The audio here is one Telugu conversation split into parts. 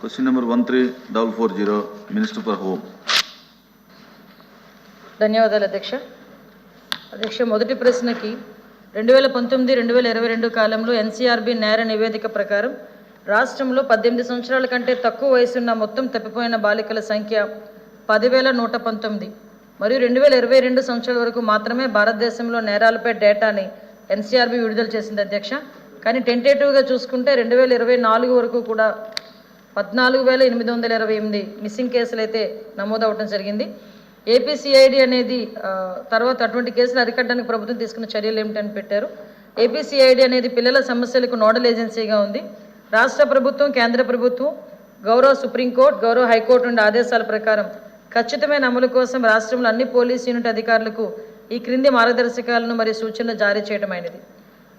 Question number one three double four zero, Minister for Home. ధన్యవాదాలు అధ్యక్ష. అధ్యక్ష మొదటి ప్రశ్నకి రెండు వేల పంతొమ్మిది రెండు వేల ఇరవై రెండు కాలంలో ఎన్సీఆర్బి నేర నివేదిక ప్రకారం రాష్ట్రంలో పద్దెనిమిది సంవత్సరాల కంటే తక్కువ వయసున్న మొత్తం తప్పిపోయిన బాలికల సంఖ్య పదివేల నూట పంతొమ్మిది మరియు రెండు వేల ఇరవై రెండు సంవత్సరాల వరకు మాత్రమే భారతదేశంలో నేరాలపై డేటాని ఎన్సీఆర్బి విడుదల చేసింది అధ్యక్ష. కానీ టెంటేటివ్గా చూసుకుంటే రెండు వేల ఇరవై నాలుగు వరకు కూడా పద్నాలుగు వేల ఎనిమిది వందల ఇరవై ఎనిమిది మిస్సింగ్ కేసులు అయితే నమోదవడం జరిగింది. ఏపీసీఐడి అనేది తర్వాత అటువంటి కేసులు అరికట్టడానికి ప్రభుత్వం తీసుకున్న చర్యలు ఏమిటని పెట్టారు. ఏపీసీఐడి అనేది పిల్లల సమస్యలకు నోడల్ ఏజెన్సీగా ఉంది. రాష్ట్ర ప్రభుత్వం కేంద్ర ప్రభుత్వం గౌరవ సుప్రీంకోర్టు గౌరవ హైకోర్టు నుండి ఆదేశాల ప్రకారం ఖచ్చితమైన అమలు కోసం రాష్ట్రంలో అన్ని పోలీస్ యూనిట్ అధికారులకు ఈ క్రింది మార్గదర్శకాలను మరియు సూచనలు జారీ చేయడమైనది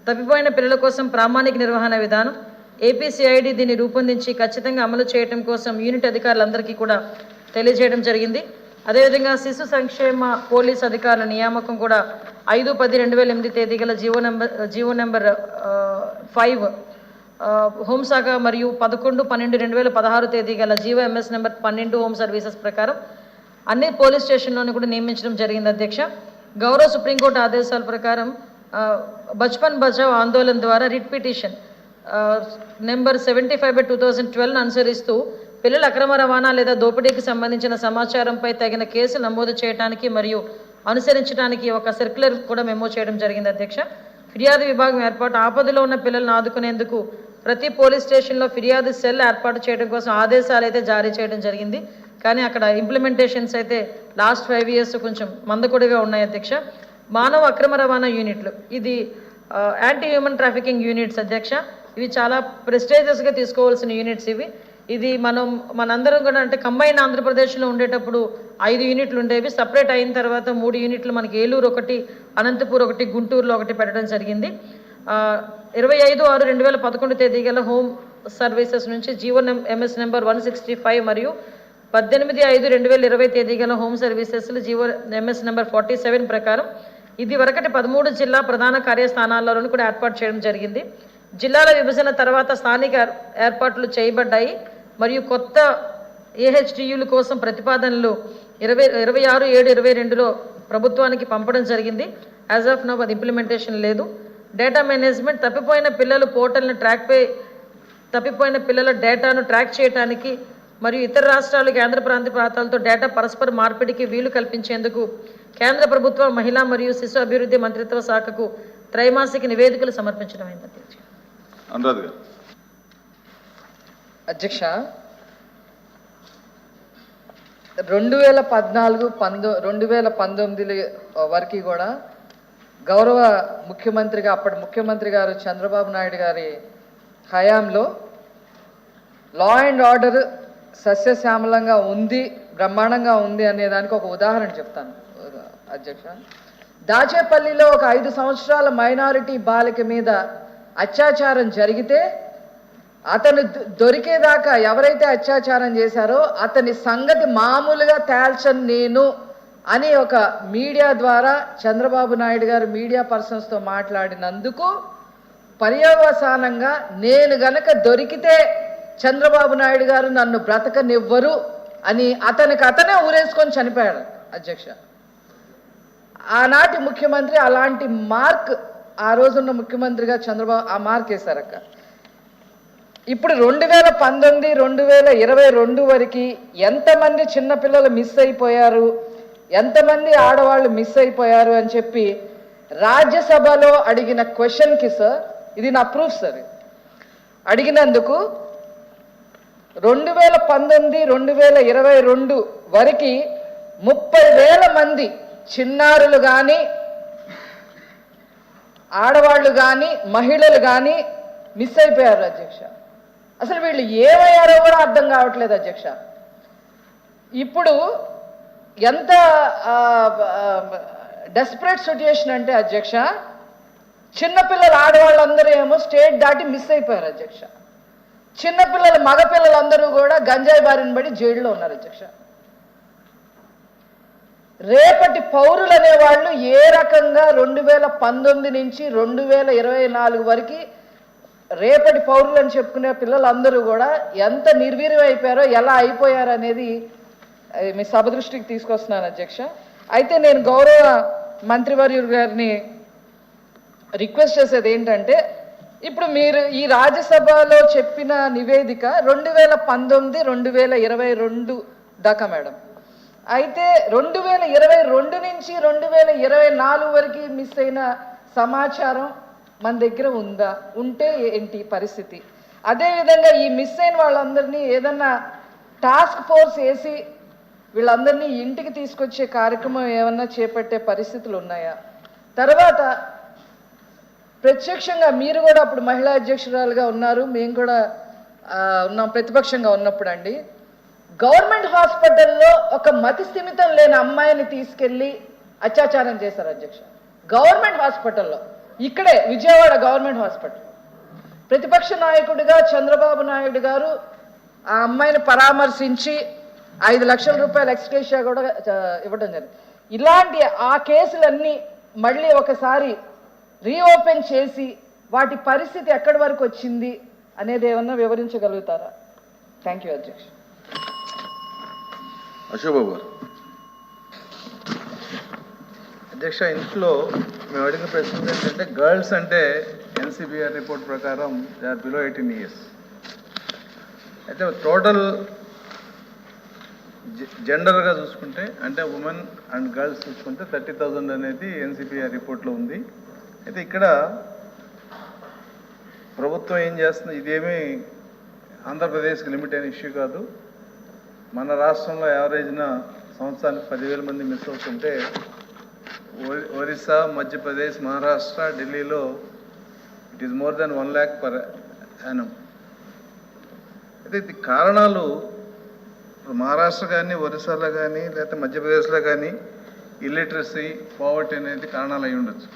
తప్పిపోయిన పిల్లల కోసం ప్రామాణిక నిర్వహణ విధానం ఏపీసీఐడి దీన్ని రూపొందించి ఖచ్చితంగా అమలు చేయడం కోసం యూనిట్ అధికారులందరికీ కూడా తెలియజేయడం జరిగింది. అదేవిధంగా శిశు సంక్షేమ పోలీస్ అధికారుల నియామకం కూడా ఐదు పది రెండు వేల ఎనిమిది తేదీ గల G O number G O number five హోంశాఖ మరియు పదకొండు పన్నెండు రెండు వేల పదహారు తేదీ గల G O M S number పన్నెండు హోమ్ సర్వీసెస్ ప్రకారం అన్ని పోలీస్ స్టేషన్లోని కూడా నియమించడం జరిగింది అధ్యక్ష. గౌరవ సుప్రీంకోర్టు ఆదేశాల ప్రకారం బచ్పన్ బచావ్ ఆందోళన ద్వారా writ petition number seventy five by two thousand twelve అనుసరిస్తూ పిల్లల అక్రమ రవాణా లేదా దోపిడీకి సంబంధించిన సమాచారంపై తగిన కేసు నమోదు చేయడానికి మరియు అనుసరించడానికి ఒక సర్క్యులర్ కూడా మెమో చేయడం జరిగింది అధ్యక్ష. ఫిర్యాదు విభాగం ఏర్పాటు ఆపదలో ఉన్న పిల్లలను ఆదుకునేందుకు ప్రతి పోలీస్ స్టేషన్లో ఫిర్యాదు సెల్ ఏర్పాటు చేయడం కోసం ఆదేశాలు అయితే జారీ చేయడం జరిగింది. కానీ అక్కడ ఇంప్లిమెంటేషన్స్ అయితే లాస్ట్ ఫైవ్ ఇయర్స్ కొంచెం మందకొడిగా ఉన్నాయి అధ్యక్ష. మానవ అక్రమ రవాణా యూనిట్లు. ఇది యాంటీ హ్యూమన్ ట్రాఫికింగ్ యూనిట్స్ అధ్యక్ష. ఇవి చాలా ప్రెస్టేజియస్గా తీసుకోవాల్సిన యూనిట్స్ ఇవి. ఇది మనం మనందరం కూడా అంటే కంబైన్ ఆంధ్రప్రదేశ్లో ఉండేటప్పుడు ఐదు యూనిట్లు ఉండేవి. సపరేట్ అయిన తర్వాత మూడు యూనిట్లు మనకి ఏలూరు ఒకటి అనంతపూర్ ఒకటి గుంటూరులో ఒకటి పెట్టడం జరిగింది. ఇరవై ఐదు ఆరు రెండు వేల పదకొండు తేదీ గల హోమ్ సర్వీసెస్ నుంచి G O M S number one sixty five మరియు పద్దెనిమిది ఐదు రెండు వేల ఇరవై తేదీ గల home సర్వీసెస్లు G O M S number forty seven ప్రకారం ఇది వరకటి పదమూడు జిల్లా ప్రధాన కార్యస్థానాల్లోనూ కూడా ఏర్పాటు చేయడం జరిగింది. జిల్లాల విభజన తర్వాత స్థానిక ఏర్పాట్లు చేయబడ్డాయి. మరియు కొత్త ఏహెచ్డియుల కోసం ప్రతిపాదనలు ఇరవై ఇరవై ఆరు ఏడు ఇరవై రెండులో ప్రభుత్వానికి పంపడం జరిగింది. యాజ్ ఆఫ్ నో అది ఇంప్లిమెంటేషన్ లేదు. డేటా మేనేజ్మెంట్ తప్పిపోయిన పిల్లలు పోర్టల్ని ట్రాక్పై తప్పిపోయిన పిల్లల డేటాను ట్రాక్ చేయడానికి మరియు ఇతర రాష్ట్రాలు కేంద్ర ప్రాంత ప్రాంతాలతో డేటా పరస్పర మార్పిడికి వీలు కల్పించేందుకు కేంద్ర ప్రభుత్వ మహిళా మరియు శిశు అభివృద్ధి మంత్రిత్వ శాఖకు త్రైమాసిక నివేదికలు సమర్పించడం అయింది. అనురాధ్ గారు. అధ్యక్ష రెండు వేల పద్నాలుగు పంతొ రెండు వేల పంతొమ్మిది వరకు కూడా గౌరవ ముఖ్యమంత్రిగా అప్పటి ముఖ్యమంత్రి గారు చంద్రబాబు నాయుడు గారి హయాంలో లా అండ్ ఆర్డర్ సస్యశ్యామలంగా ఉంది బ్రహ్మాండంగా ఉంది అనేదానికి ఒక ఉదాహరణ చెప్తాను అధ్యక్ష దాచేపల్లిలో ఒక ఐదు సంవత్సరాల మైనారిటీ బాలిక మీద అత్యాచారం జరిగితే అతను దొరికేదాకా ఎవరైతే అత్యాచారం చేశారో అతని సంగతి మామూలుగా తేల్చను నేను అని ఒక మీడియా ద్వారా చంద్రబాబు నాయుడు గారు మీడియా పర్సన్స్తో మాట్లాడినందుకు పర్యవసానంగా నేను గనక దొరికితే చంద్రబాబు నాయుడు గారు నన్ను బ్రతకనివ్వరు అని అతనికి అతనే ఊరేసుకొని చనిపోయాడు అధ్యక్ష. ఆనాటి ముఖ్యమంత్రి అలాంటి మార్క్ ఆ రోజున్న ముఖ్యమంత్రిగా చంద్రబాబు ఆ మార్క్ వేశారక్క. ఇప్పుడు రెండు వేల పంతొమ్మిది రెండు వేల ఇరవై రెండు వరకు ఎంతమంది చిన్నపిల్లలు మిస్ అయిపోయారు ఎంతమంది ఆడవాళ్ళు మిస్ అయిపోయారు అని చెప్పి రాజ్యసభలో అడిగిన క్వశ్చన్కి సార్ ఇది నా ప్రూఫ్ సార్ అడిగినందుకు రెండు వేల పంతొమ్మిది రెండు వేల ఇరవై రెండు వరకు ముప్పై వేల మంది చిన్నారులు కానీ ఆడవాళ్ళు కానీ మహిళలు కానీ మిస్ అయిపోయారు అధ్యక్ష. అసలు వీళ్ళు ఏమయ్యారో కూడా అర్థం కావట్లేదు అధ్యక్ష. ఇప్పుడు ఎంత డెస్పరేట్ సిచ్యుయేషన్ అంటే అధ్యక్ష చిన్నపిల్లలు ఆడవాళ్ళందరూ ఏమో స్టేట్ దాటి మిస్ అయిపోయారు అధ్యక్ష. చిన్నపిల్లలు మగపిల్లలందరూ కూడా గంజాయి బారిన పడి జైల్లో ఉన్నారు అధ్యక్ష. రేపటి పౌరులు అనేవాళ్ళు ఏ రకంగా రెండు వేల పంతొమ్మిది నుంచి రెండు వేల ఇరవై నాలుగు వరకు రేపటి పౌరులు అని చెప్పుకునే పిల్లలందరూ కూడా ఎంత నిర్వీర్యం అయిపోయారో ఎలా అయిపోయారు అనేది మీ సభ దృష్టికి తీసుకొస్తున్నాను అధ్యక్ష. అయితే నేను గౌరవ మంత్రివర్యులు గారిని రిక్వెస్ట్ చేసేది ఏంటంటే ఇప్పుడు మీరు ఈ రాజ్యసభలో చెప్పిన నివేదిక రెండు వేల పంతొమ్మిది రెండు వేల ఇరవై రెండు దాకా మేడం. అయితే రెండు వేల ఇరవై రెండు నుంచి రెండు వేల ఇరవై నాలుగు వరకు మిస్ అయిన సమాచారం మన దగ్గర ఉందా? ఉంటే ఏంటి పరిస్థితి? అదేవిధంగా ఈ మిస్ అయిన వాళ్ళందరినీ ఏదన్నా టాస్క్ ఫోర్స్ వేసి వీళ్ళందరినీ ఇంటికి తీసుకొచ్చే కార్యక్రమం ఏమన్నా చేపట్టే పరిస్థితులు ఉన్నాయా? తర్వాత ప్రత్యక్షంగా మీరు కూడా అప్పుడు మహిళా అధ్యక్షురాలుగా ఉన్నారు. మేము కూడా ఉన్నాం ప్రతిపక్షంగా ఉన్నప్పుడు అండి గవర్నమెంట్ హాస్పిటల్లో ఒక మతి స్థిమితం లేని అమ్మాయిని తీసుకెళ్ళి అత్యాచారం చేశారు అధ్యక్ష. గవర్నమెంట్ హాస్పిటల్లో ఇక్కడే విజయవాడ గవర్నమెంట్ హాస్పిటల్. ప్రతిపక్ష నాయకుడిగా చంద్రబాబు నాయుడు గారు ఆ అమ్మాయిని పరామర్శించి ఐదు లక్షల రూపాయలు ఎక్స్గ్రేషియా కూడా ఇవ్వడం జరిగింది. ఇలాంటి ఆ కేసులన్నీ మళ్ళీ ఒకసారి రీఓపెన్ చేసి వాటి పరిస్థితి ఎక్కడి వరకు వచ్చింది అనేది ఏమన్నా వివరించగలుగుతారా? థ్యాంక్ యూ అధ్యక్ష. అశోబాబు గారు. అధ్యక్ష ఇంట్లో మేము అడిగిన ప్రశ్న ఏంటంటే గర్ల్స్ అంటే N C B R report ప్రకారం they are below eighteen years. అయితే టోటల్ జెండర్గా చూసుకుంటే అంటే ఉమెన్ అండ్ గర్ల్స్ చూసుకుంటే థర్టీ థౌజండ్ అనేది ఎన్సిబిఆర్ రిపోర్ట్లో ఉంది. అయితే ఇక్కడ ప్రభుత్వం ఏం చేస్తుంది? ఇదేమీ ఆంధ్రప్రదేశ్కి లిమిట్ అయిన ఇష్యూ కాదు. మన రాష్ట్రంలో యావరేజ్న సంవత్సరానికి పదివేల మంది మిస్ అవుతుంటే ఒరి- ఒరిస్సా మధ్యప్రదేశ్ మహారాష్ట్ర ఢిల్లీలో it is more than one lakh per annum. అయితే ఇది కారణాలు ఇప్పుడు మహారాష్ట్ర కానీ ఒరిస్సాలో కానీ లేకపోతే మధ్యప్రదేశ్లో కానీ ఇల్లిటరసీ పావర్టీ అనేది కారణాలు అయి ఉండొచ్చు.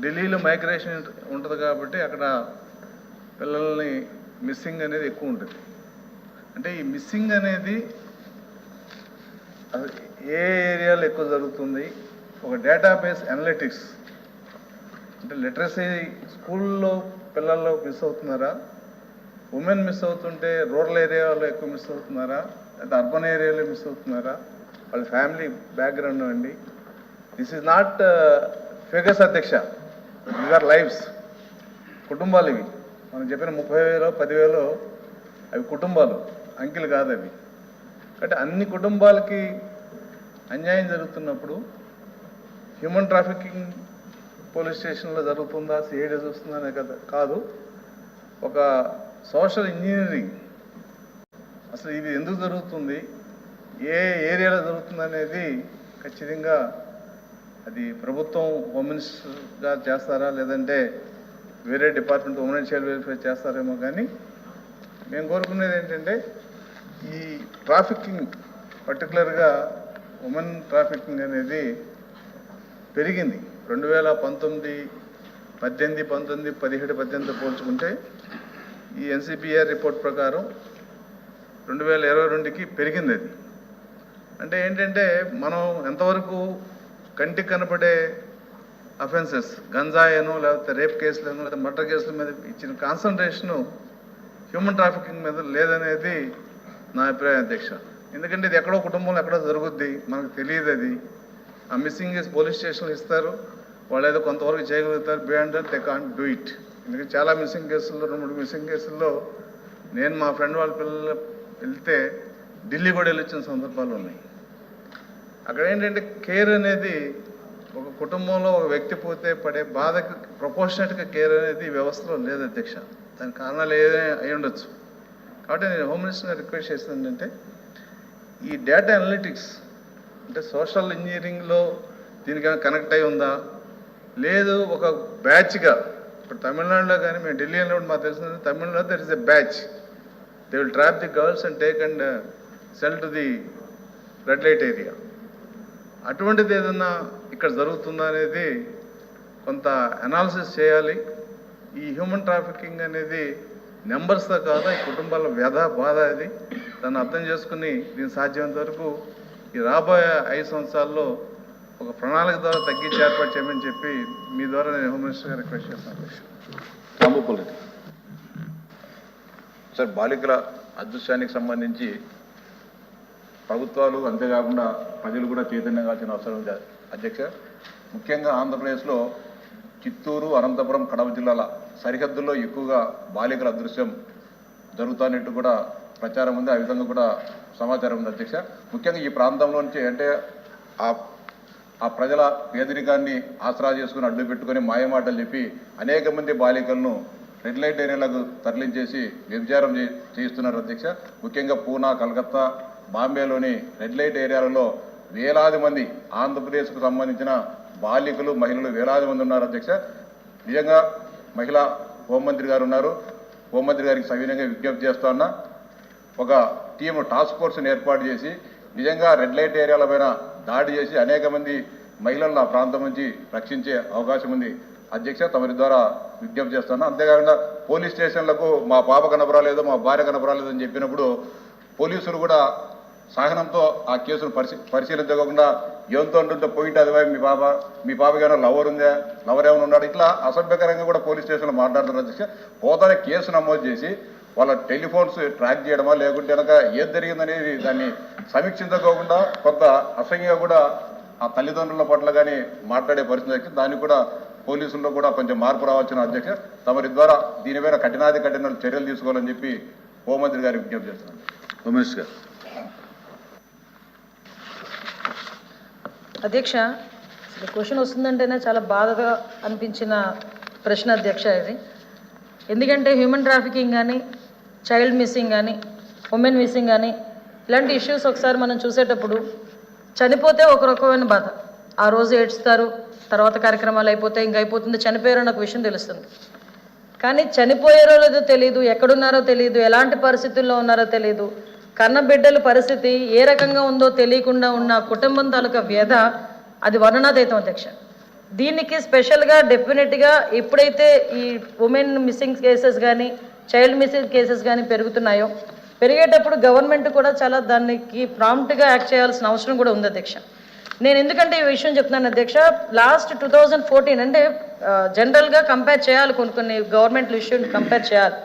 ఢిల్లీలో మైగ్రేషన్ ఉంటుంది కాబట్టి అక్కడ పిల్లల్ని మిస్సింగ్ అనేది ఎక్కువ ఉంటుంది అంటే ఈ మిస్సింగ్ అనేది అది ఏ ఏరియాలో ఎక్కువ జరుగుతుంది? ఒక డేటాబేస్ అనలిటిక్స్ అంటే లిటరసీ స్కూల్లో పిల్లల్లో మిస్ అవుతున్నారా? ఉమెన్ మిస్ అవుతుంటే రూరల్ ఏరియాలో ఎక్కువ మిస్ అవుతున్నారా? లేదా అర్బన్ ఏరియాలో మిస్ అవుతున్నారా? వాళ్ళ ఫ్యామిలీ బ్యాక్గ్రౌండ్ అండి. దిస్ ఈజ్ నాట్ ఫిగర్స్ అధ్యక్ష దీస్ ఆర్ లైఫ్స్ కుటుంబాలు ఇవి. మనం చెప్పిన ముప్పై వేలో పదివేలో అవి కుటుంబాలు. అంకెలు కాదు అవి అంటే అన్ని కుటుంబాలకి అన్యాయం జరుగుతున్నప్పుడు హ్యూమన్ ట్రాఫికింగ్ పోలీస్ స్టేషన్లో జరుగుతుందా? సిఐడి చూస్తుందా అనే కదా? కాదు. ఒక సోషల్ ఇంజనీరింగ్ అసలు ఇది ఎందుకు జరుగుతుంది? ఏ ఏరియాలో జరుగుతుంది అనేది ఖచ్చితంగా అది ప్రభుత్వం హోమ్ మినిస్టర్గా చేస్తారా? లేదంటే వేరే department women and child welfare చేస్తారేమో కానీ మేము కోరుకునేది ఏంటంటే ఈ ట్రాఫికింగ్ పర్టికులర్గా ఉమెన్ ట్రాఫికింగ్ అనేది పెరిగింది. రెండు వేల పంతొమ్మిది పద్దెనిమిది పంతొమ్మిది పదిహేడు పద్దెనిమిది పోల్చుకుంటే ఈ ఎన్సిపిఆర్ రిపోర్ట్ ప్రకారం రెండు వేల ఇరవై రెండుకి పెరిగింది అది. అంటే ఏంటంటే మనం ఎంతవరకు కంటికి కనపడే అఫెన్సెస్ గంజాయను లేకపోతే రేప్ కేసులను లేకపోతే మర్డర్ కేసుల మీద ఇచ్చిన కాన్సన్ట్రేషను హ్యూమన్ ట్రాఫికింగ్ మీద లేదనేది నా అభిప్రాయం అధ్యక్ష. ఎందుకంటే ఇది ఎక్కడో కుటుంబంలో ఎక్కడో జరుగుద్ది. మనకు తెలియదు అది. ఆ మిస్సింగ్ కేసు పోలీస్ స్టేషన్లు ఇస్తారు. వాళ్ళు ఏదో కొంతవరకు చేయగలుగుతారు. Beyond they can't do it ఎందుకంటే చాలా మిస్సింగ్ కేసుల్లో రెండు మూడు మిస్సింగ్ కేసుల్లో నేను మా ఫ్రెండ్ వాళ్ళ పిల్లలు వెళ్తే ఢిల్లీ కూడా వెళ్ళొచ్చిన సందర్భాలు ఉన్నాయి. అక్కడ ఏంటంటే కేర్ అనేది ఒక కుటుంబంలో ఒక వ్యక్తి పోతే పడే బాధకు ప్రపోర్షనట్గా కేర్ అనేది వ్యవస్థలో లేదు అధ్యక్ష. దాని కారణాలు ఏదైనా అయి ఉండొచ్చు. కాబట్టి నేను హోమ్ మినిస్టర్ని రిక్వెస్ట్ చేసింది ఏంటంటే ఈ డేటా అనలిటిక్స్ అంటే సోషల్ ఇంజనీరింగ్లో దీనికైనా కనెక్ట్ అయి ఉందా? లేదు ఒక బ్యాచ్గా ఇప్పుడు తమిళనాడులో కానీ మేము ఢిల్లీ వెళ్ళినప్పుడు మాకు తెలిసింది తమిళనాడులో there is a batch they will trap the girls and take and sell to the red light area అటువంటిది ఏదన్నా ఇక్కడ జరుగుతుందా అనేది కొంత అనాలిసిస్ చేయాలి. ఈ హ్యూమన్ ట్రాఫికింగ్ అనేది నెంబర్స్తో కాదు ఈ కుటుంబాల వ్యధ బాధ అది. దాన్ని అర్థం చేసుకుని దీన్ని సాధ్యమైనంత వరకు ఈ రాబోయే ఐదు సంవత్సరాల్లో ఒక ప్రణాళిక ద్వారా తగ్గించి ఏర్పాటు చేయమని చెప్పి మీ ద్వారా నేను హోమ్ మినిస్టర్ గారు రిక్వెస్ట్ చేస్తాను. రాంభూపాల్ రెడ్డి సార్ బాలికల అదృశ్యానికి సంబంధించి ప్రభుత్వాలు అంతేకాకుండా ప్రజలు కూడా చైతన్యం కావాల్సిన అవసరం ఉంది. అధ్యక్ష ముఖ్యంగా ఆంధ్రప్రదేశ్లో చిత్తూరు అనంతపురం కడప జిల్లాల సరిహద్దుల్లో ఎక్కువగా బాలికల అదృశ్యం జరుగుతున్నట్టు కూడా ప్రచారం ఉంది. ఆ విధంగా కూడా సమాచారం ఉంది అధ్యక్ష. ముఖ్యంగా ఈ ప్రాంతంలో నుంచి అంటే ఆ ఆ ప్రజల పేదరికాన్ని ఆసరా చేసుకుని అడ్డు పెట్టుకొని మాయమాటలు చెప్పి అనేక మంది బాలికలను రెడ్ లైట్ ఏరియాలకు తరలించేసి వ్యభిచారం చే- చేయిస్తున్నారు అధ్యక్ష. ముఖ్యంగా పూనా కలకత్తా బాంబేలోని రెడ్ లైట్ ఏరియాలలో వేలాది మంది ఆంధ్రప్రదేశ్కు సంబంధించిన బాలికలు మహిళలు వేలాది మంది ఉన్నారు అధ్యక్ష. నిజంగా మహిళా హోంమంత్రి గారు ఉన్నారు. హోంమంత్రి గారికి సవినయంగా విజ్ఞప్తి చేస్తా ఉన్నా. ఒక టీము టాస్క్ ఫోర్స్ని ఏర్పాటు చేసి నిజంగా రెడ్ లైట్ ఏరియాల పైన దాడి చేసి అనేక మంది మహిళలను ఆ ప్రాంతం నుంచి రక్షించే అవకాశం ఉంది. అధ్యక్ష తమరి ద్వారా విజ్ఞప్తి చేస్తాను అంతేకాకుండా పోలీస్ స్టేషన్లకు మా పాప కనపరాలేదు మా భార్య కనపరాలేదు అని చెప్పినప్పుడు పోలీసులు కూడా సహనంతో ఆ కేసును పరిశీ పరిశీలించకుండా ఎవరితో ఉంటుంటే పోయింటే అది మీ బాబా మీ పాపకి ఏమైనా లవర్ ఉందా? లవర్ ఏమైనా ఉన్నాడు? ఇట్లా అసభ్యకరంగా కూడా పోలీస్ స్టేషన్లో మాట్లాడుతున్నారు అధ్యక్ష పోతానే కేసు నమోదు చేసి వాళ్ళ టెలిఫోన్స్ ట్రాక్ చేయడమా? లేకుంటే కనుక ఏది జరిగిందనేది దాన్ని సమీక్షించకోకుండా కొంత అసహ్యంగా కూడా ఆ తల్లిదండ్రుల పట్ల కానీ మాట్లాడే పరిస్థితి దాన్ని దానికి కూడా పోలీసుల్లో కూడా కొంచెం మార్పు రావచ్చిన అధ్యక్ష తమరి ద్వారా దీనిపైన కఠినాది కఠిన చర్యలు తీసుకోవాలని చెప్పి హోంమంత్రి గారికి విజ్ఞప్తి చేస్తున్నాను. హోమ్ గారు. అధ్యక్ష అసలు క్వశ్చన్ వస్తుందంటేనే చాలా బాధగా అనిపించిన ప్రశ్న అధ్యక్ష ఇది. ఎందుకంటే హ్యూమన్ ట్రాఫికింగ్ కానీ చైల్డ్ మిస్సింగ్ కానీ ఉమెన్ మిస్సింగ్ కానీ ఇలాంటి ఇష్యూస్ ఒకసారి మనం చూసేటప్పుడు చనిపోతే ఒక రకమైన బాధ. ఆ రోజు ఏడ్చుతారు తర్వాత కార్యక్రమాలు అయిపోతే ఇంక అయిపోతుంది చనిపోయారో ఒక విషయం తెలుస్తుంది. కానీ చనిపోయారో లేదో తెలియదు ఎక్కడున్నారో తెలియదు ఎలాంటి పరిస్థితుల్లో ఉన్నారో తెలియదు కన్నబిడ్డల పరిస్థితి ఏ రకంగా ఉందో తెలియకుండా ఉన్న కుటుంబం తాలూకా వ్యధ అది వర్ణనాతీతం అధ్యక్ష. దీనికి స్పెషల్గా డెఫినెట్గా ఎప్పుడైతే ఈ ఉమెన్ మిస్సింగ్ కేసెస్ కానీ చైల్డ్ మిస్సింగ్ కేసెస్ కానీ పెరుగుతున్నాయో పెరిగేటప్పుడు గవర్నమెంట్ కూడా చాలా దానికి ప్రాంప్ట్గా యాక్ట్ చేయాల్సిన అవసరం కూడా ఉంది అధ్యక్ష. నేను ఎందుకంటే ఈ విషయం చెప్తున్నాను అధ్యక్ష లాస్ట్ టూ థౌజండ్ ఫోర్టీన్ అంటే జనరల్గా కంపేర్ చేయాలి కొన్ని కొన్ని గవర్నమెంట్ ఇష్యూని కంపేర్ చేయాలి.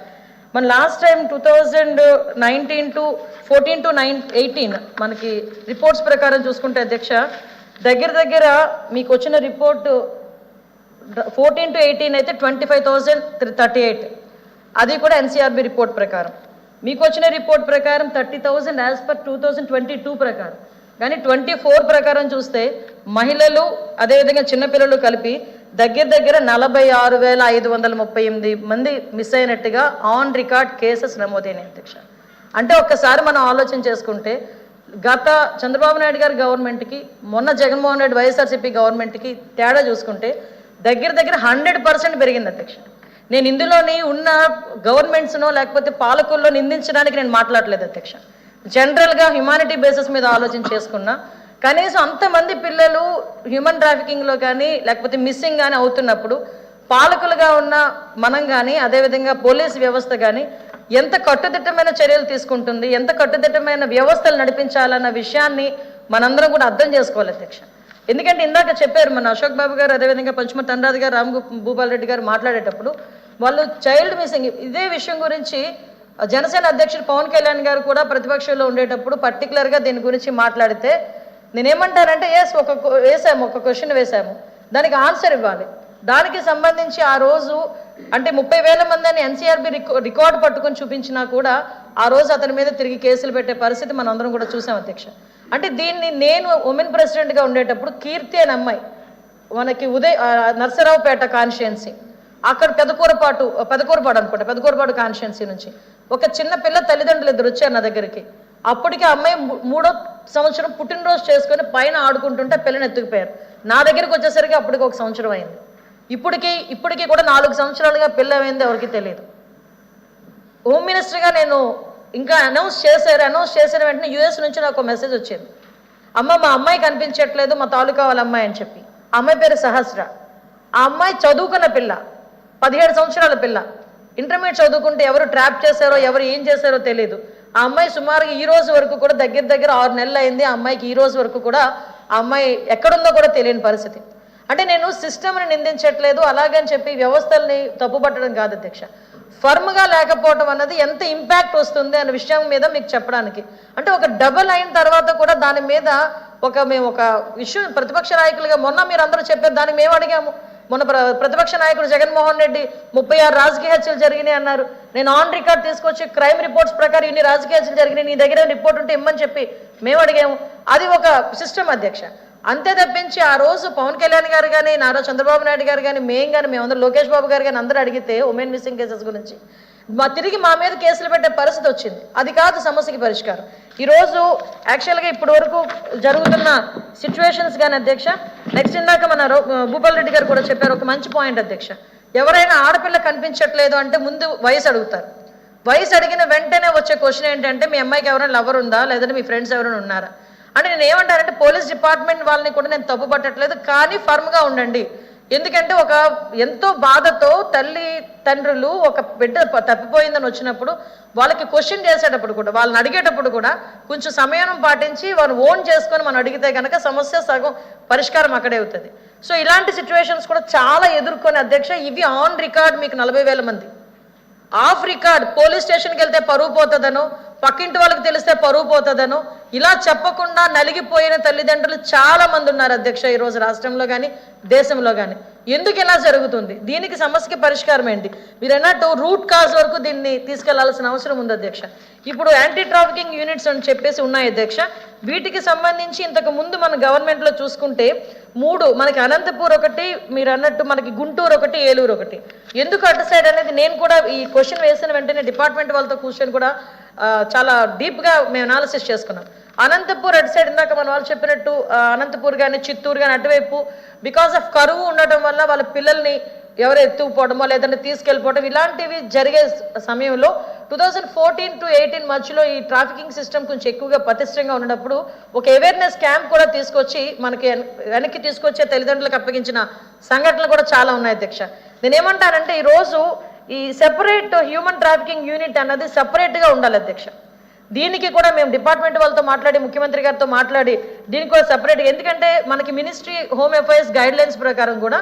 మన last time two thousand nineteen to fourteen to nine eighteen మనకి రిపోర్ట్స్ ప్రకారం చూసుకుంటే అధ్యక్ష దగ్గర దగ్గర మీకు వచ్చిన రిపోర్టు ఫోర్టీన్ టు ఎయిటీన్ అయితే twenty five thousand thirty eight అది కూడా N C R B report ప్రకారం. మీకు వచ్చిన రిపోర్ట్ ప్రకారం thirty thousand as per two thousand twenty two ప్రకారం. కానీ ట్వంటీ ఫోర్ ప్రకారం చూస్తే మహిళలు అదేవిధంగా చిన్నపిల్లలు కలిపి దగ్గర దగ్గర నలభై ఆరు వేల ఐదు వందల ముప్పై ఎనిమిది మంది మిస్ అయినట్టుగా ఆన్ రికార్డ్ కేసెస్ నమోదైనాయి అధ్యక్ష. అంటే ఒక్కసారి మనం ఆలోచన చేసుకుంటే గత చంద్రబాబు నాయుడు గారి గవర్నమెంట్కి మొన్న జగన్మోహన్ రెడ్డి వైఎస్ఆర్సీపీ గవర్నమెంట్కి తేడా చూసుకుంటే దగ్గర దగ్గర హండ్రెడ్ పర్సెంట్ పెరిగింది అధ్యక్ష. నేను ఇందులోని ఉన్న గవర్నమెంట్స్నో లేకపోతే పాలకుల్లో నిందించడానికి నేను మాట్లాడలేదు అధ్యక్ష. జనరల్గా హ్యుమానిటీ బేసిస్ మీద ఆలోచన చేసుకున్నా కనీసం అంతమంది పిల్లలు హ్యూమన్ ట్రాఫికింగ్లో కానీ లేకపోతే మిస్సింగ్ కానీ అవుతున్నప్పుడు పాలకులుగా ఉన్న మనం కానీ అదేవిధంగా పోలీస్ వ్యవస్థ కానీ ఎంత కట్టుదిట్టమైన చర్యలు తీసుకుంటుంది ఎంత కట్టుదిట్టమైన వ్యవస్థలు నడిపించాలన్న విషయాన్ని మనందరం కూడా అర్థం చేసుకోవాలి అధ్యక్ష. ఎందుకంటే ఇందాక చెప్పారు మన అశోక్ బాబు గారు అదేవిధంగా పంచమతి అనురాధ్ గారు రామ్ గో- భూపాల్ రెడ్డి గారు మాట్లాడేటప్పుడు వాళ్ళు చైల్డ్ మిస్సింగ్ ఇదే విషయం గురించి జనసేన అధ్యక్షుడు పవన్ కళ్యాణ్ గారు కూడా ప్రతిపక్షంలో ఉండేటప్పుడు పర్టికులర్గా దీని గురించి మాట్లాడితే నేనేమంటానంటే ఎస్ ఒక వేసాము ఒక క్వశ్చన్ వేసాము. దానికి ఆన్సర్ ఇవ్వాలి. దానికి సంబంధించి ఆ రోజు అంటే ముప్పై వేల మందిని ఎన్సీఆర్బి రికార్డు పట్టుకొని చూపించినా కూడా ఆ రోజు అతని మీద తిరిగి కేసులు పెట్టే పరిస్థితి మనం అందరం కూడా చూసాం అధ్యక్ష. అంటే దీన్ని నేను ఉమెన్ ప్రెసిడెంట్గా ఉండేటప్పుడు కీర్తి అని అమ్మాయి మనకి ఉదయ్ నర్సరావుపేట కాన్స్టిట్యున్సీ అక్కడ పెదకూరపాటు పెదకూరపాడు అనుకుంటా పెదకూరపాటు కాన్స్టిట్యున్సీ నుంచి. ఒక చిన్న పిల్ల తల్లిదండ్రులు ఇద్దరు వచ్చారు నా దగ్గరికి. అప్పటికి ఆ అమ్మాయి మూడో సంవత్సరం పుట్టినరోజు చేసుకొని పైన ఆడుకుంటుంటే పిల్లని ఎత్తుకుపోయారు. నా దగ్గరికి వచ్చేసరికి అప్పటికి ఒక సంవత్సరం అయింది. ఇప్పటికి ఇప్పటికీ కూడా నాలుగు సంవత్సరాలుగా పిల్ల అయింది ఎవరికి తెలియదు హోమ్ మినిస్టర్గా నేను ఇంకా అనౌన్స్ చేశారు. అనౌన్స్ చేసిన వెంటనే యూఎస్ నుంచి నాకు ఒక మెసేజ్ వచ్చింది. అమ్మ మా అమ్మాయి కనిపించట్లేదు మా తాలూకా వాళ్ళ అమ్మాయి అని చెప్పి. ఆ అమ్మాయి పేరు సహస్ర. ఆ అమ్మాయి చదువుకున్న పిల్ల పదిహేడు సంవత్సరాల పిల్ల. ఇంటర్మీడియట్ చదువుకుంటే ఎవరు ట్రాప్ చేశారో ఎవరు ఏం చేశారో తెలియదు ఆ అమ్మాయి సుమారుగా ఈ రోజు వరకు కూడా దగ్గర దగ్గర ఆరు నెలలు అయింది. ఆ అమ్మాయికి ఈ రోజు వరకు కూడా ఆ అమ్మాయి ఎక్కడుందో కూడా తెలియని పరిస్థితి. అంటే నేను సిస్టమ్ని నిందించట్లేదు. అలాగని చెప్పి వ్యవస్థల్ని తప్పుపట్టడం కాదు అధ్యక్ష. ఫర్మ్గా లేకపోవడం అన్నది ఎంత ఇంపాక్ట్ వస్తుంది అనే విషయం మీద మీకు చెప్పడానికి. అంటే ఒక డబుల్ అయిన తర్వాత కూడా దాని మీద ఒక మేము ఒక విషయం ప్రతిపక్ష నాయకులుగా మొన్న మీరు అందరూ చెప్పారు దానికి మేము అడిగాము. మొన్న ప్ర- ప్రతిపక్ష నాయకుడు జగన్మోహన్ రెడ్డి ముప్పై ఆరు రాజకీయ హత్యలు జరిగినాయి అన్నారు. నేను ఆన్ రికార్డ్ తీసుకొచ్చి క్రైమ్ రిపోర్ట్స్ ప్రకారం ఇన్ని రాజకీయ హత్యలు జరిగినాయి నీ దగ్గర రిపోర్ట్ ఉంటే ఇమ్మని చెప్పి మేము అడిగాము. అది ఒక సిస్టమ్ అధ్యక్ష. అంతే తప్పించి ఆ రోజు పవన్ కళ్యాణ్ గారు కానీ నారా చంద్రబాబు నాయుడు గారు కానీ మేము కానీ మేమందరం లోకేష్ బాబు గారు కానీ అందరూ అడిగితే ఉమెన్ మిస్సింగ్ కేసెస్ గురించి. మా తిరిగి మా మీద కేసులు పెట్టే పరిస్థితి వచ్చింది. అది కాదు సమస్యకి పరిష్కారం. ఈరోజు యాక్చువల్గా ఇప్పటి వరకు జరుగుతున్న సిచ్యువేషన్స్ కానీ అధ్యక్ష నెక్స్ట్ ఇందాక మన రో- భూపాల్ రెడ్డి గారు కూడా చెప్పారు ఒక మంచి పాయింట్ అధ్యక్ష. ఎవరైనా ఆడపిల్ల కనిపించట్లేదు అంటే ముందు వయసు అడుగుతారు. వయసు అడిగిన వెంటనే వచ్చే క్వశ్చన్ ఏంటంటే మీ అమ్మాయికి ఎవరైనా లవర్ ఉందా? లేదంటే మీ ఫ్రెండ్స్ ఎవరైనా ఉన్నారా? అంటే నేను ఏమంటానంటే పోలీస్ డిపార్ట్మెంట్ వాళ్ళని కూడా నేను తప్పు పట్టట్లేదు కానీ ఫర్మ్గా ఉండండి. ఎందుకంటే ఒక ఎంతో బాధతో తల్లి తండ్రులు ఒక బిడ్డ తప్పిపోయిందని వచ్చినప్పుడు వాళ్ళకి క్వశ్చన్ చేసేటప్పుడు కూడా వాళ్ళని అడిగేటప్పుడు కూడా కొంచెం సమయం పాటించి వాళ్ళు ఓన్ చేసుకొని మనం అడిగితే కనుక సమస్య సగం పరిష్కారం అక్కడే అవుతుంది. సో ఇలాంటి సిచ్యువేషన్స్ కూడా చాలా ఎదుర్కొని అధ్యక్ష ఇవి ఆన్ రికార్డ్ మీకు నలభై వేల మంది. ఆఫ్ రికార్డ్ పోలీస్ స్టేషన్కి వెళ్తే పరువు పోతుందనో పక్కింటి వాళ్ళకి తెలిస్తే పరువు పోతుందనో. ఇలా చెప్పకుండా నలిగిపోయిన తల్లిదండ్రులు చాలా మంది ఉన్నారు అధ్యక్ష ఈరోజు రాష్ట్రంలో కానీ దేశంలో కానీ ఎందుకు ఇలా జరుగుతుంది? దీనికి సమస్యకి పరిష్కారం ఏంటి? మీరు అన్నట్టు రూట్ కాజ్ వరకు దీన్ని తీసుకెళ్ళాల్సిన అవసరం ఉంది అధ్యక్ష. ఇప్పుడు యాంటీ ట్రాఫికింగ్ యూనిట్స్ అని చెప్పేసి ఉన్నాయి అధ్యక్ష. వీటికి సంబంధించి ఇంతకు ముందు మన గవర్నమెంట్లో చూసుకుంటే మూడు మనకి అనంతపూర్ ఒకటి మీరు అన్నట్టు మనకి గుంటూరు ఒకటి ఏలూరు ఒకటి. ఎందుకు అటు సైడ్ అనేది నేను కూడా ఈ క్వశ్చన్ వేసిన వెంటనే డిపార్ట్మెంట్ వాళ్ళతో కూర్చొని కూడా చాలా డీప్గా మేము అనాలిసిస్ చేసుకున్నాం. అనంతపూర్ అటు సైడ్ ఇందాక మన వాళ్ళు చెప్పినట్టు అనంతపూర్ కానీ చిత్తూరు కానీ అటువైపు బికాస్ ఆఫ్ కరువు ఉండటం వల్ల వాళ్ళ పిల్లల్ని ఎవరు ఎత్తుకుపోవడమో లేదంటే తీసుకెళ్ళిపోవడం ఇలాంటివి జరిగే సమయంలో two thousand fourteen to eighteen మధ్యలో ఈ ట్రాఫికింగ్ సిస్టమ్ కొంచెం ఎక్కువగా పటిష్టంగా ఉన్నప్పుడు ఒక అవేర్నెస్ క్యాంప్ కూడా తీసుకొచ్చి మనకి వెనక్కి తీసుకొచ్చే తల్లిదండ్రులకు అప్పగించిన సంఘటనలు కూడా చాలా ఉన్నాయి అధ్యక్ష. నేనేమంటానంటే ఈరోజు ఈ సెపరేట్ హ్యూమన్ ట్రాఫికింగ్ యూనిట్ అన్నది సెపరేట్గా ఉండాలి అధ్యక్ష. దీనికి కూడా మేము డిపార్ట్మెంట్ వాళ్ళతో మాట్లాడి ముఖ్యమంత్రి గారితో మాట్లాడి దీనికి కూడా సపరేట్ ఎందుకంటే మనకి ministry home affairs guidelines ప్రకారం కూడా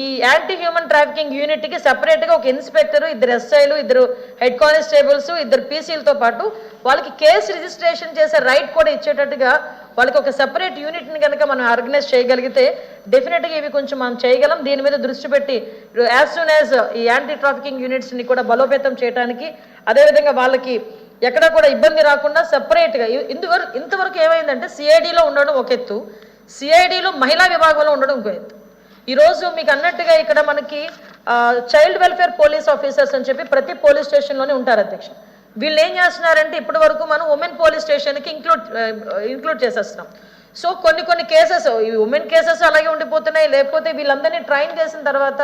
ఈ యాంటీ హ్యూమన్ ట్రాఫికింగ్ యూనిట్కి సపరేట్గా ఒక ఇన్స్పెక్టర్ ఇద్దరు ఎస్ఐలు ఇద్దరు హెడ్ కానిస్టేబుల్స్ ఇద్దరు పీసీలతో పాటు వాళ్ళకి కేసు రిజిస్ట్రేషన్ చేసే రైట్ కూడా ఇచ్చేటట్టుగా వాళ్ళకి ఒక సెపరేట్ యూనిట్ని కనుక మనం ఆర్గనైజ్ చేయగలిగితే డెఫినెట్గా ఇవి కొంచెం మనం చేయగలం. దీని మీద దృష్టి పెట్టి యాజ్ సూన్ యాజ్ ఈ యాంటీ ట్రాఫికింగ్ యూనిట్స్ని కూడా బలోపేతం చేయడానికి అదేవిధంగా వాళ్ళకి ఎక్కడ కూడా ఇబ్బంది రాకుండా సెపరేట్గా ఇంతవరకు ఇంతవరకు ఏమైందంటే సిఐడిలో ఉండడం ఒక ఎత్తు. సిఐడిలో మహిళా విభాగంలో ఉండడం ఇంకో ఎత్తు. ఈరోజు మీకు అన్నట్టుగా ఇక్కడ మనకి చైల్డ్ వెల్ఫేర్ పోలీస్ ఆఫీసర్స్ అని చెప్పి ప్రతి పోలీస్ స్టేషన్లోనే ఉంటారు అధ్యక్ష. వీళ్ళు ఏం చేస్తున్నారంటే ఇప్పటి వరకు మనం ఉమెన్ పోలీస్ స్టేషన్కి ఇంక్లూడ్ ఇంక్లూడ్ చేసేస్తున్నాం. సో కొన్ని కొన్ని కేసెస్ ఈ ఉమెన్ కేసెస్ అలాగే ఉండిపోతున్నాయి. లేకపోతే వీళ్ళందరినీ ట్రైన్ చేసిన తర్వాత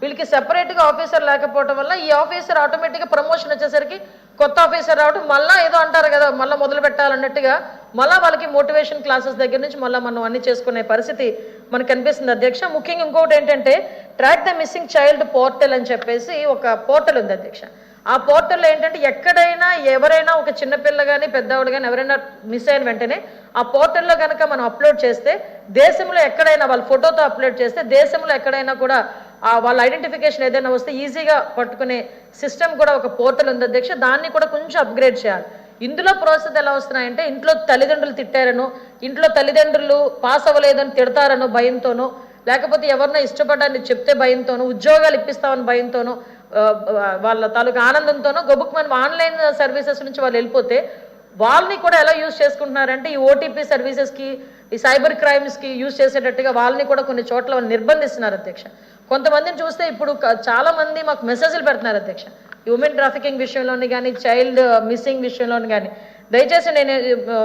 వీళ్ళకి సెపరేట్గా ఆఫీసర్ లేకపోవడం వల్ల ఈ ఆఫీసర్ ఆటోమేటిక్గా ప్రమోషన్ వచ్చేసరికి కొత్త ఆఫీసర్ రావడం మళ్ళీ ఏదో అంటారు కదా మళ్ళీ మొదలు పెట్టాలన్నట్టుగా మళ్ళీ వాళ్ళకి మోటివేషన్ క్లాసెస్ దగ్గర నుంచి మళ్ళీ మనం అన్ని చేసుకునే పరిస్థితి మనకు కనిపిస్తుంది. అధ్యక్ష ముఖ్యంగా ఇంకొకటి ఏంటంటే track the missing child portal అని చెప్పేసి ఒక పోర్టల్ ఉంది అధ్యక్ష. ఆ పోర్టల్లో ఏంటంటే ఎక్కడైనా ఎవరైనా ఒక చిన్నపిల్ల కానీ పెద్దవాడు కానీ ఎవరైనా మిస్ అయిన వెంటనే ఆ పోర్టల్లో కనుక మనం అప్లోడ్ చేస్తే దేశంలో ఎక్కడైనా వాళ్ళ ఫోటోతో అప్లోడ్ చేస్తే దేశంలో ఎక్కడైనా కూడా వాళ్ళ ఐడెంటిఫికేషన్ ఏదైనా వస్తే ఈజీగా పట్టుకునే సిస్టమ్ కూడా ఒక పోర్టల్ ఉంది అధ్యక్ష. దాన్ని కూడా కొంచెం అప్గ్రేడ్ చేయాలి. ఇందులో ప్రాసెస్ ఎలా వస్తున్నాయంటే ఇంట్లో తల్లిదండ్రులు తిట్టారను ఇంట్లో తల్లిదండ్రులు పాస్ అవ్వలేదని తిడతారనో భయంతోనో లేకపోతే ఎవరినో ఇష్టపడ్డాన్ని చెప్తే భయంతోనో ఉద్యోగాలు ఇప్పిస్తామని భయంతోనో వాళ్ళ తాలూకు ఆనందంతోనో గబుక్మని ఆన్లైన్ సర్వీసెస్ నుంచి వాళ్ళు వెళ్ళిపోతే వాళ్ళని కూడా ఎలా యూజ్ చేసుకుంటున్నారంటే ఈ ఓటీపీ సర్వీసెస్కి ఈ సైబర్ క్రైమ్స్కి యూజ్ చేసేటట్టుగా వాళ్ళని కూడా కొన్ని చోట్ల నిర్బంధిస్తున్నారు అధ్యక్ష. కొంతమందిని చూస్తే ఇప్పుడు చాలామంది మాకు మెసేజ్లు పెడుతున్నారు అధ్యక్ష. ఈ ఉమెన్ ట్రాఫికింగ్ విషయంలోని కానీ చైల్డ్ మిస్సింగ్ విషయంలోని కానీ దయచేసి నేను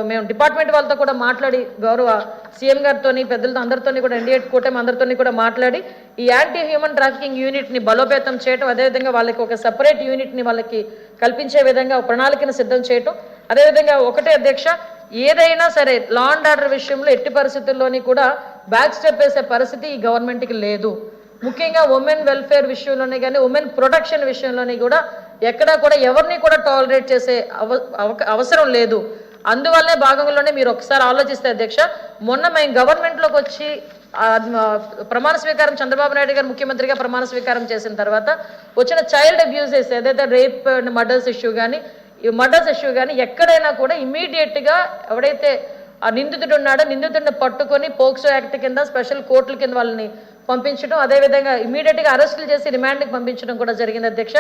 మేము డిపార్ట్మెంట్ వాళ్ళతో కూడా మాట్లాడి గౌరవ సీఎం గారితో పెద్దలతో అందరితోని కూడా ఎన్డీఏ కూటమి అందరితోని కూడా మాట్లాడి ఈ యాంటీ హ్యూమన్ ట్రాఫికింగ్ యూనిట్ని బలోపేతం చేయటం అదేవిధంగా వాళ్ళకి ఒక సపరేట్ యూనిట్ని వాళ్ళకి కల్పించే విధంగా ప్రణాళికను సిద్ధం చేయటం అదేవిధంగా ఒకటే అధ్యక్ష ఏదైనా సరే లా అండ్ ఆర్డర్ విషయంలో ఎట్టి పరిస్థితుల్లోని కూడా బ్యాక్ స్టెప్ వేసే పరిస్థితి ఈ గవర్నమెంట్కి లేదు. ముఖ్యంగా ఉమెన్ వెల్ఫేర్ విషయంలోనే కానీ ఉమెన్ ప్రొటెక్షన్ విషయంలోని కూడా ఎక్కడా కూడా ఎవరిని కూడా టాలరేట్ చేసే అవ అవసరం లేదు. అందువల్లే భాగంలోనే మీరు ఒకసారి ఆలోచిస్తే అధ్యక్ష మొన్న మేము గవర్నమెంట్లోకి వచ్చి ప్రమాణ స్వీకారం చంద్రబాబు నాయుడు గారు ముఖ్యమంత్రిగా ప్రమాణ స్వీకారం చేసిన తర్వాత వచ్చిన చైల్డ్ అబ్యూజెస్ ఏదైతే రేప్ అండ్ మర్డర్స్ ఇష్యూ కానీ ఈ మర్డర్స్ ఇష్యూ కానీ ఎక్కడైనా కూడా ఇమీడియట్గా ఎవడైతే ఆ నిందితుడు ఉన్నాడో నిందితుడిని పట్టుకొని పోక్సో యాక్ట్ కింద స్పెషల్ కోర్టుల కింద వాళ్ళని పంపించడం అదేవిధంగా ఇమీడియట్గా అరెస్టులు చేసి రిమాండ్కి పంపించడం కూడా జరిగింది అధ్యక్ష.